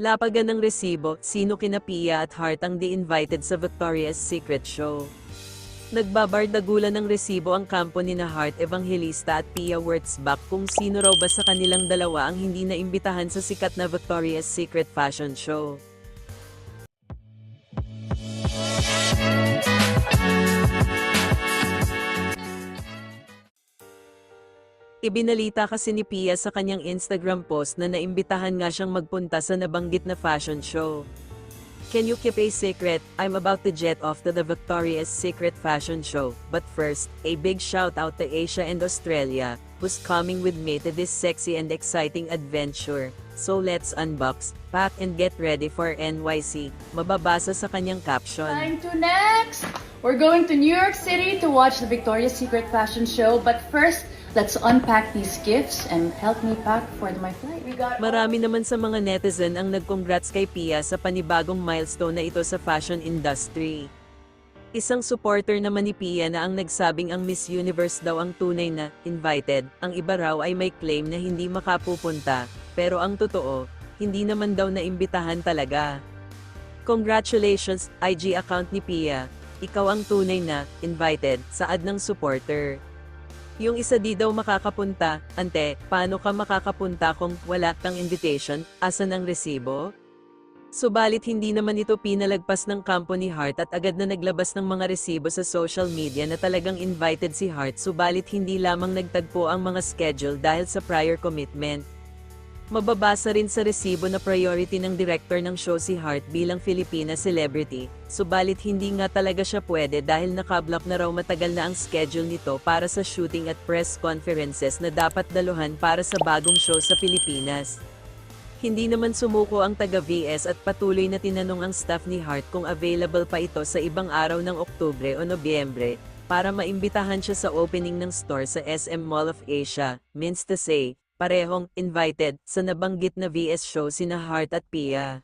Lapagan ng resibo, sino kina Pia at Hart ang di-invited sa Victoria's Secret Show. Nagbabardagulan ng resibo ang kampo ni na Hart Evangelista at Pia Wurtzbach kung sino raw ba sa kanilang dalawa ang hindi naimbitahan sa sikat na Victoria's Secret Fashion Show. Ibinalita kasi ni Pia sa kanyang Instagram post na naimbitahan nga siyang magpunta sa nabanggit na fashion show. Can you keep a secret? I'm about to jet off to the Victoria's Secret Fashion Show. But first, a big shout out to Asia and Australia, who's coming with me to this sexy and exciting adventure. So let's unbox, pack and get ready for NYC. Mababasa sa kanyang caption. Time to next! We're going to New York City to watch the Victoria's Secret fashion show, but first, let's unpack these gifts and help me pack for my flight. We got Marami naman sa mga netizen ang nag-congrats kay Pia sa panibagong milestone na ito sa fashion industry. Isang supporter naman ni Pia na ang nagsabing ang Miss Universe daw ang tunay na invited, ang iba raw ay may claim na hindi makapupunta, pero ang totoo, hindi naman daw naimbitahan talaga. Congratulations, IG account ni Pia. Ikaw ang tunay na invited saad ng supporter. Yung isa di daw makakapunta, ante, paano ka makakapunta kung wala kang invitation, asan ang resibo? Subalit hindi naman ito pinalagpas ng kampo ni Hart at agad na naglabas ng mga resibo sa social media na talagang invited si Hart subalit hindi lamang nagtagpo ang mga schedule dahil sa prior commitment. Mababasa rin sa resibo na priority ng director ng show si Hart bilang Filipina celebrity, subalit hindi nga talaga siya pwede dahil nakablock na raw matagal na ang schedule nito para sa shooting at press conferences na dapat daluhan para sa bagong show sa Pilipinas. Hindi naman sumuko ang taga-VS at patuloy na tinanong ang staff ni Hart kung available pa ito sa ibang araw ng Oktubre o Nobyembre, para maimbitahan siya sa opening ng store sa SM Mall of Asia, means to say, parehong invited sa nabanggit na VS show sina Hart at Pia.